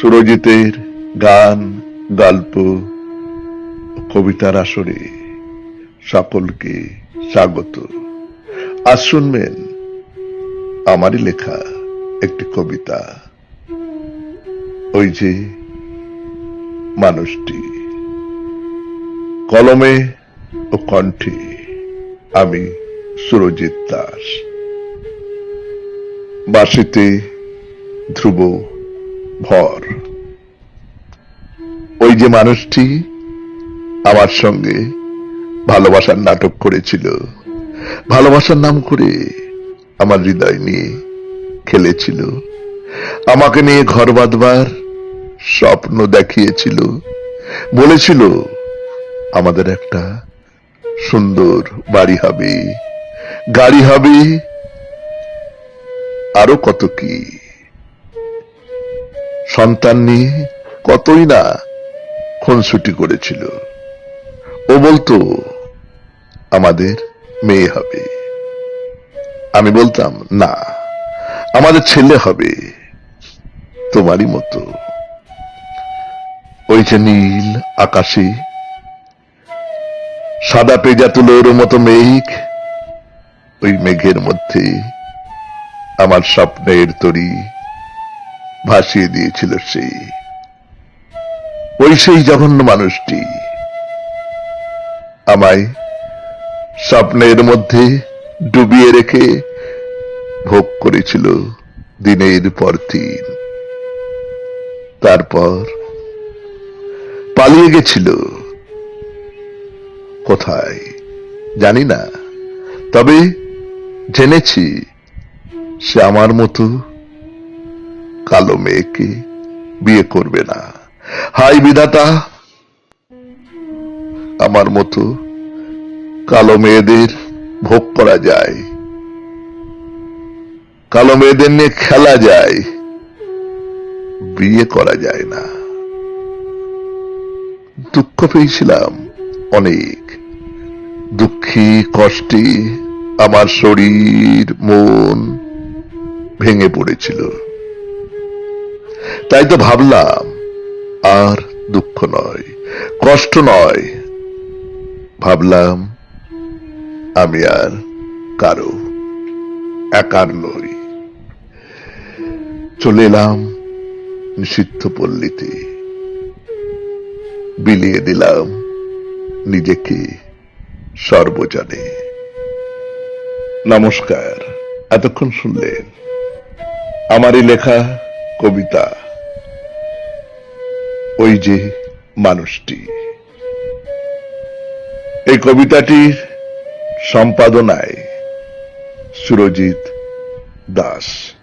সুরজিতের গান, গল্প কবিতার আসরে সকলকে স্বাগত। আজ শুনবেন আমারই লেখা একটি কবিতা। ওই যে মানুষটি। কলমে ও কণ্ঠে আমি সুরজিৎ দাস। বাসিতে ধ্রুব ভর। যে মানুষটি আমার সঙ্গে ভালোবাসার নাটক করেছিল, ভালোবাসার নাম করে আমার হৃদয় নিয়ে খেলেছিল, আমাকে নিয়ে ঘর বাঁধবার স্বপ্ন দেখিয়েছিল, বলেছিল, আমাদের একটা সুন্দর বাড়ি হবে, গাড়ি হবে, আরও কত কি? সন্তান নিয়ে কতই না খুনসুটি করেছিল। ও বলতো, আমাদের মেয়ে হবে। আমি বলতাম, না, আমাদের ছেলে হবে, তোমারই মতো। ওই যে নীল আকাশে সাদা পেজা তুলোর মতো মেঘ, ওই মেঘের মধ্যে আমার স্বপ্নের তরি ভাসিয়ে দিয়েছিল সেই ওই সেই জঘন্য মানুষটি। আমায় স্বপ্নের মধ্যে ডুবিয়ে রেখে ভোগ করেছিল দিনের পর দিন। তারপর পালিয়ে গেছিল। কোথায় জানি না, তবে জেনেছি সে আমার মতো কালো মেয়েকে বিয়ে করবে না। হাই বিধাতা, আমার মতো কালো মেয়েদের ভোগ করা যায়। কালো মেয়েদের নিয়ে খেলা যায়, বিয়ে করা যায় না। দুঃখ পেয়েছিলাম অনেক। দুঃখী, কষ্টে আমার শরীর, মন ভেঙে পড়েছিল। তাই তো ভাবলাম নয়, কষ্ট নয়। ভাবলাম, আমি আর কারও একার নই। চলে এলাম নিষিদ্ধ পল্লীতে। বিলিয়ে দিলাম নিজেকে সর্বজনে। নমস্কার, এতক্ষণ শুনলেন আমারই লেখা কবিতা। ওই যে মানুষটি। এই কবিতাটির সম্পাদনায় সুরজিৎ দাস।